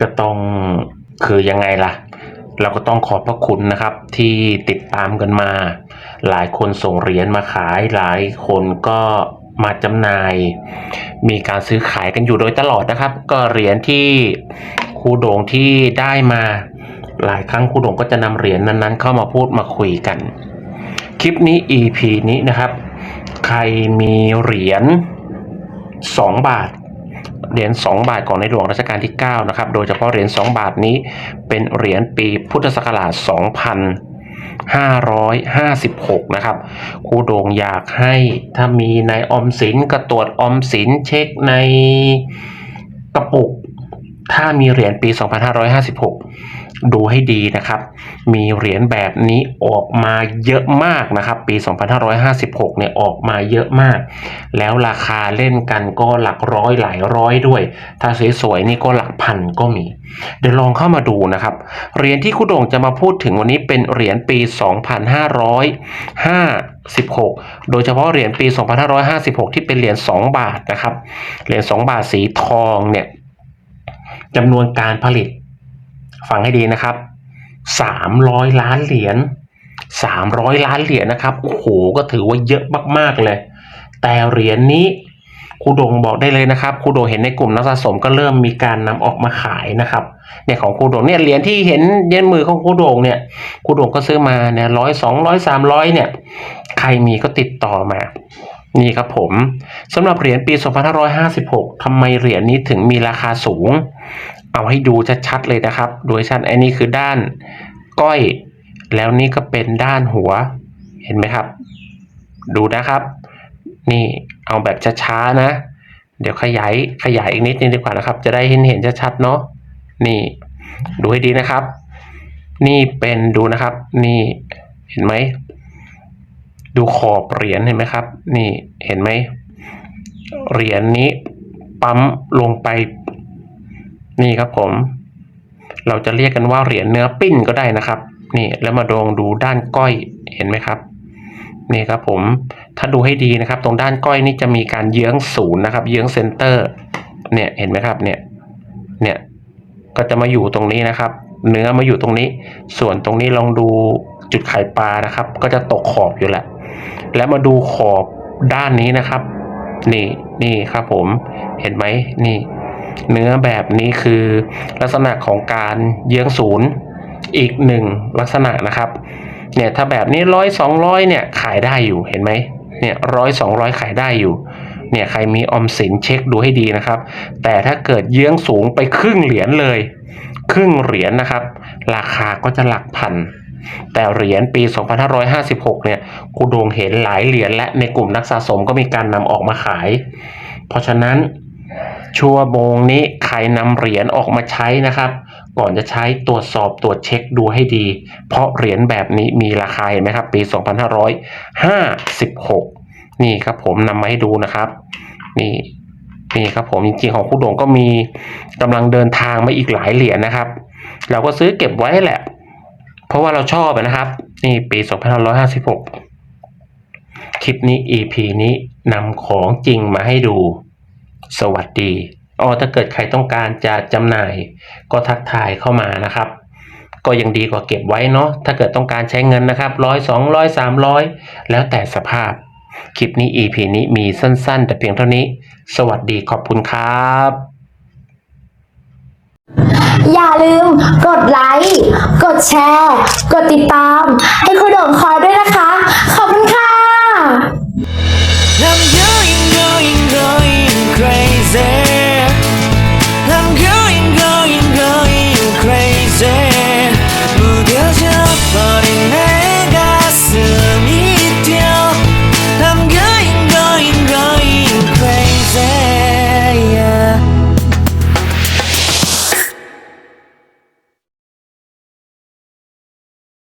ก็ต้องคือยังไงล่ะ เราก็ต้องขอบพระคุณนะครับที่ติดตามกันมา หลายคนส่งเหรียญมาขายหลายคนก็มาจำหน่าย มีการซื้อขายกันอยู่โดยตลอดนะครับ ก็เหรียญที่ครูโด่งที่ได้มา หลายครั้งครูโด่งก็จะนำเหรียญนั้นๆ เข้ามาพูดมาคุยกัน คลิปนี้ EP นี้นะครับ ใครมีเหรียญ2บาท เหรียญ2บาทของในหลวงรัชกาลที่9นะครับ โดยเฉพาะเหรียญ2บาทนี้เป็นเหรียญปีพุทธศักราช2556 นะครับครูโด่งอยากให้ถ้ามีในออมสินก็ตรวจออมสินเช็คในกระปุก ถ้ามีเหรียญปี 2556 ดูให้ดีนะครับ มีเหรียญแบบนี้ออกมาเยอะมากนะครับ ปี 2556 เนี่ยออกมาเยอะมาก แล้วราคาเล่นกันก็หลักร้อยหลายร้อยด้วย ถ้าสวยๆนี่ก็หลักพันก็มี เดี๋ยวลองเข้ามาดูนะครับ เหรียญที่คุณโด่งจะมาพูดถึงวันนี้เป็นเหรียญปี 2556โดยเฉพาะเหรียญปี 2556 ที่เป็นเหรียญ 2 บาทนะครับ เหรียญ 2 บาทสีทองเนี่ยจำนวนการผลิต ฟังให้ดีนะครับ300ล้านเหรียญ300ล้านเหรียญนะครับ โอ้โห ก็ถือว่าเยอะมากๆเลย แต่เหรียญนี้ครูโดงบอกได้เลยนะครับครูโดงเห็นในกลุ่มนักสะสมก็เริ่มมีการนำออกมาขายนะครับเนี่ยของครูโดงเนี่ยเหรียญที่เห็นเย็นมือของครูโดงเนี่ยครูโดงก็ซื้อมาเนี่ยร้อยสองร้อยสามร้อยเนี่ย ใครมีก็ติดต่อมา นี่ครับผมสำหรับเหรียญปี 2556ทำไมเหรียญนี้ถึงมีราคาสูง เอาให้ดูชัดๆเลยนะครับโดยชัดอันนี้คือด้านก้อย แล้วนี่ก็เป็นด้านหัว เห็นไหมครับ ดูนะครับ นี่เอาแบบช้าๆนะ เดี๋ยวขยายขยายอีกนิดนึงดีกว่านะครับ จะได้เห็นเห็นชัดๆเนาะ นี่ดูให้ดีนะครับ นี่เป็นดูนะครับ นี่เห็นไหม ดูขอบเหรียญเห็นไหมครับ นี่เห็นไหม เหรียญนี้ปั๊มลงไป นี่ครับผม เราจะเรียกกันว่าเหรียญเนื้อปิ้นก็ได้นะครับ นี่แล้วมาดองดูด้านก้อยเห็นไหมครับนี่ครับผมถ้าดูให้ดีนะครับ ตรงด้านก้อยนี่จะมีการเยื้องศูนย์นะครับ เยื้องเซนเตอร์ เนี่ยเห็นไหมครับเนี่ยเนี่ยก็จะมาอยู่ตรงนี้นะครับ เนื้อมาอยู่ตรงนี้ ส่วนตรงนี้ลองดูจุดไข่ปลานะครับ ก็จะตกขอบอยู่แหละ แล้วมาดูขอบด้านนี้นะครับ นี่นี่ครับผมเห็นไหมนี่ เนื้อแบบนี้คือลักษณะของการเยื้องศูนย์อีกหนึ่งลักษณะนะครับเนี่ยถ้าแบบนี้ร้อยสองร้อยเนี่ยขายได้อยู่เห็นไหมเนี่ยร้อยสองร้อยขายได้อยู่เนี่ยใครมีออมสินเช็คดูให้ดีนะครับ แต่ถ้าเกิดเยื้องสูงไปครึ่งเหรียญเลย ครึ่งเหรียญนะครับ ราคาก็จะหลักพัน แต่เหรียญปี 2556 เนี่ยครูดวงเห็นหลายเหรียญและในกลุ่มนักสะสมก็มีการนำออกมาขาย เพราะฉะนั้น ชั่วโมงนี้ใครนำเหรียญออกมาใช้นะครับ ก่อนจะใช้ตรวจสอบตรวจเช็คดูให้ดี เพราะเหรียญแบบนี้มีราคาเห็นไหมครับ ปี 2556 นี่ครับผมนำมาให้ดูนะครับ นี่นี่ครับผมจริงๆของครูโด่งก็มีกำลังเดินทางมาอีกหลายเหรียญนะครับ เราก็ซื้อเก็บไว้แหละ เพราะว่าเราชอบนะครับ นี่ปี2556 คลิปนี้ EP นี้นำของจริงมาให้ดู สวัสดีอ๋อถ้าเกิดใครต้องการจะจำหน่าย ก็ทักทายเข้ามานะครับ ก็ยังดีกว่าเก็บไว้เนาะถ้าเกิดต้องการใช้เงินนะครับร้อยสองร้อยสามร้อยแล้วแต่สภาพ คลิปนี้ EP นี้มีสั้นๆ แต่เพียงเท่านี้ สวัสดีขอบคุณครับอย่าลืมกดไลค์ กดแชร์ กดติดตาม